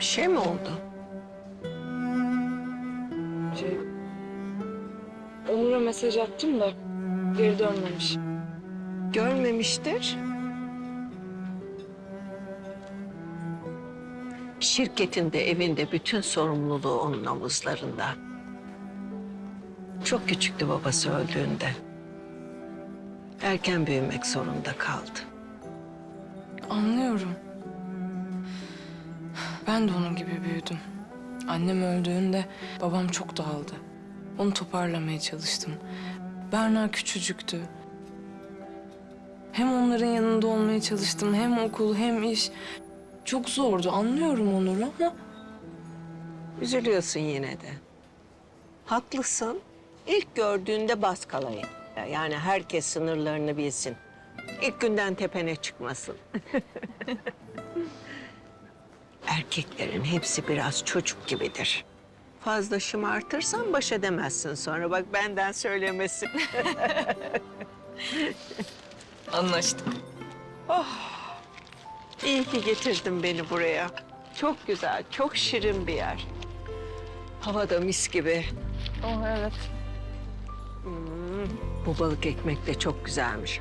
Bir şey mi oldu? Şey, Onur'a mesaj attım da geri dönmemiş. Görmemiştir. Şirketinde, evinde bütün sorumluluğu onun omuzlarında. Çok küçüktü babası öldüğünde. Erken büyümek zorunda kaldı. Anlıyorum. Ben de onun gibi büyüdüm. Annem öldüğünde babam çok dağıldı. Onu toparlamaya çalıştım. Berna küçücüktü. Hem onların yanında olmaya çalıştım, hem okul hem iş. Çok zordu, anlıyorum Onur'u ama... Üzülüyorsun yine de. Haklısın. İlk gördüğünde bas kalayı. Yani herkes sınırlarını bilsin. İlk günden tepene çıkmasın. Erkeklerin hepsi biraz çocuk gibidir. Fazla şımartırsan baş edemezsin sonra. Bak benden söylemesi. Anlaştık. İyi ki getirdin beni buraya. Çok güzel, çok şirin bir yer. Hava da mis gibi. Oh evet. Bu balık ekmek de çok güzelmiş.